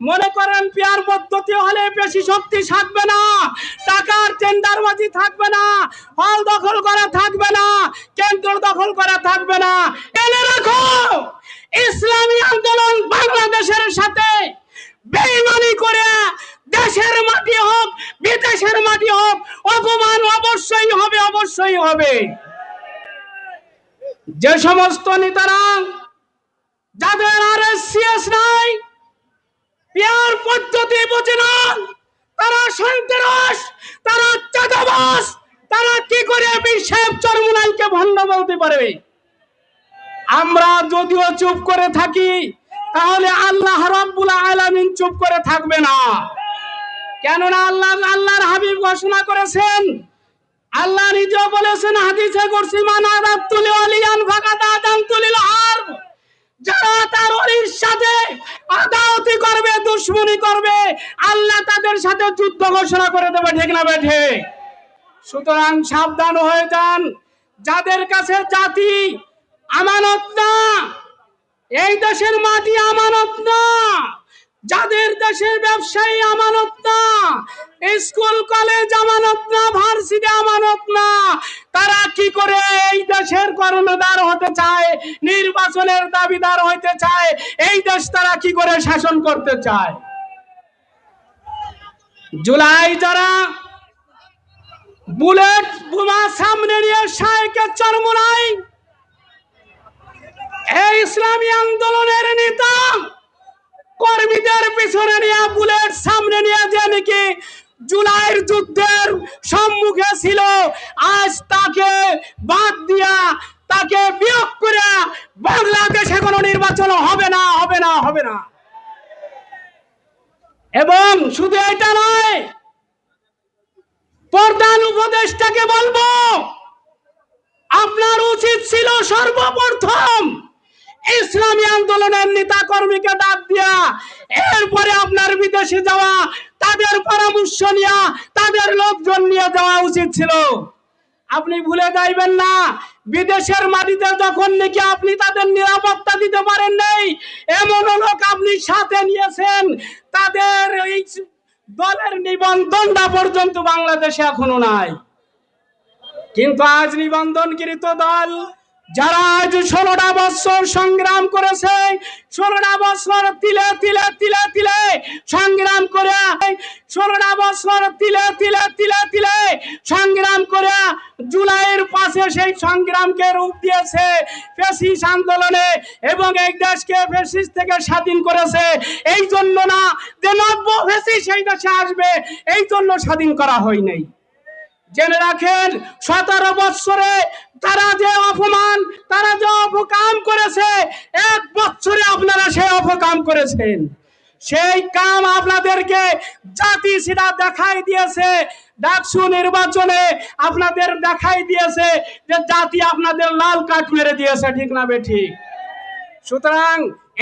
মনে করেন পেয়ার পদ্ধতি হলে বেশি শক্তি থাকবে না, টাকার টেন্ডারবাজি থাকবে না, হল দখল করা থাকবে না, কেন্দ্র দখল করা থাকবে না। জেনে রাখো? ইসলামী আন্দোলন বাংলাদেশের সাথে বেইমানি করে দেশের মাটি হোক, বিদেশের মাটি হোক, অপমান অবশ্যই হবে অবশ্যই হবে। যে সমস্ত নেতারা, যাদের আর সিএস নাই পেয়ার পদ্ধতি বোঝে না তারা সন্ত্রাস তারা চাঁদাবাস তারা কি করে ভণ্ড বলতে পারবে। আমরা যদিও চুপ করে থাকি, তাহলে আল্লাহ রাব্বুল আলামিন চুপ করে থাকবে না। কেননা আল্লাহ, আল্লাহর হাবিব ঘোষণা করেছেন, আল্লাহ নিজেও বলেছেন, হাদিসে করছি আদান তুলিল যারা তার অলির সাথে আদাওতি করবে, দুশ্মনী করবে, আল্লাহ তাদের সাথে যুদ্ধ ঘোষণা করে দেবে, ঠিক না সুতরাং সাবধান হয়ে যান। যাদের কাছে জাতি আমানত না, এই দেশের মাটি আমানত না। যাদের দেশের ব্যবসায়ী আমানত না, স্কুল, কলেজ আমানত না, ভার্সিটি আমানত না, তারা কি করে এই দেশের কর্ণধার হতে চায়, নির্বাচনের দাবিদার হইতে চায়, এই দেশ তারা কি করে শাসন করতে চায়? জুলাই যারা বুলেট বোমা সামনে নিয়ে সাইকে চরমুনাই। এই ইসলামী আন্দোলনের নেতা, কর্মীদের পিছনে নিয়ে বুলেট সামনে নিয়ে যে নাকি জুলাইয়ের যুদ্ধের সম্মুখে ছিল, আজ তাকে বাদ দিয়া, তাকে বিয়োগ করে বাংলাদেশে কোনো নির্বাচন হবে না হবে না হবে না। এবং শুধু এটা নয় প্রধান উপদেশটাকে বলব, আপনার উচিত ছিল সর্বপ্রথম ইসলামী আন্দোলনের নেতা কর্মীকে ডাক দিয়া এরপরে আপনার বিদেশে যাওয়া, তাদের পরামর্শ নিয়া, তাদের লোকজন নিয়ে যাওয়া উচিত ছিল। আপনি ভুলে যাইবেন না, বিদেশের মাটিতে যখন নাকি আপনি তাদের নিরাপত্তা দিতে পারেন নাই এমন লোক আপনি সাথে নিয়েছেন, তাদের এই দলের নিবন্ধনটা পর্যন্ত বাংলাদেশে এখনও নাই। কিন্তু আজ নিবন্ধনকৃত দল, যারা আজ ষোলোটা বছর সংগ্রাম করেছে, ষোলোটা বছর তিলে তিলে তিলে তিলে সংগ্রাম করে, ষোলোটা বছর তিলে তিলে তিলে সংগ্রাম করে জুলাইয়ের পাশে সেই সংগ্রামকে রূপ দিয়েছে ফেসিস আন্দোলনে এবং এই দেশকে ফেসিস থেকে স্বাধীন করেছে। এই জন্য না, যে নব্য ফেসিস এই দেশে আসবে, এই জন্য স্বাধীন করা হয় নাই। জেনে রাখেন, সতেরো বৎসরে তারা যে অপমান, তারা যে অপকাম করেছে, এক বছরে আপনারা সেই অপকাম করেছেন। সেই কাম আপনাদেরকে জাতি সিধা দেখাই দিয়েছে। ডাকসু নির্বাচনে আপনাদের দেখাই দিয়েছে যে জাতি আপনাদের লাল কাঠ মেরে দিয়েছে, ঠিক না ঠিক? সুতরাং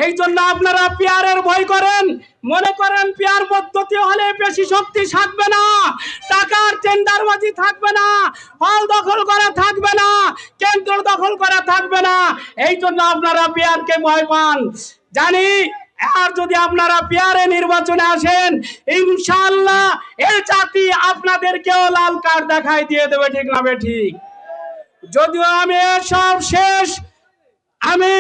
এই জন্য আপনারা পেয়ারের ভয় করেন, মনে করেন পেয়ার পদ্ধতি হলে বেশি শক্তি থাকবে না, টাকার টেন্ডারবাজি থাকবে না, হল দখল করা থাকবে না, কেন্দ্র দখল করা থাকবে না। এই জন্য আপনারা পেয়ারকে ভয় পান। জানি আর যদি আপনারা পেয়ারে নির্বাচনে আসেন, ইনশাআল্লাহ এই জাতি আপনাদেরকেও লাল কার্ড দেখাই দিয়ে দেবে, ঠিক না ঠিক? যদিও আমি সব শেষ, আমি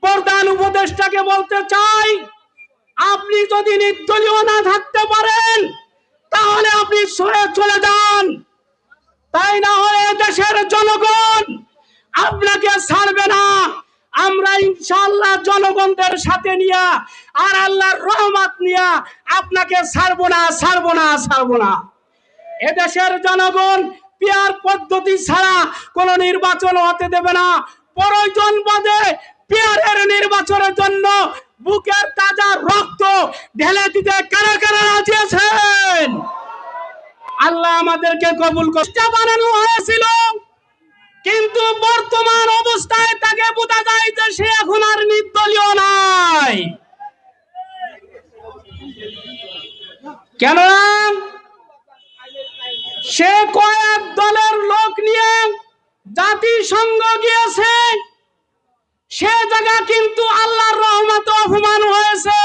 প্রধান উপদেষ্টাকে বলতে চাই, আপনি যদি নির্দলীয় না থাকতে পারেন, তাহলে আপনি সরে চলে যান। তাই না হলে দেশের জনগণ আপনাকে ছাড়বে না। আমরা ইনশাল্লাহ জনগণদের সাথে নিয়া আর আল্লাহর রহমত নিয়া আপনাকে ছাড়বো না ছাড়বো না ছাড়বো না। এদেশের জনগণ পেয়ার পদ্ধতি ছাড়া কোন নির্বাচন হতে দেবে না। প্রয়োজন বাদে পেয়ারের নির্বাচনের জন্য বুকের তাজা রক্ত ঢেলে দিতে কারা কারা রাজি আছেন? আল্লাহ আমাদেরকে কবুল করতে বানানো হয়েছিল। কিন্তু বর্তমান অবস্থায় তাকে বোঝা যায় যে সে এখন আর নির্দলীয় নাই। কেন সে কয়েক দলের লোক নিয়ে জাতিসংঘ গিয়েছে, সে জায়গা কিন্তু আল্লাহর রহমত অপমান হয়েছে।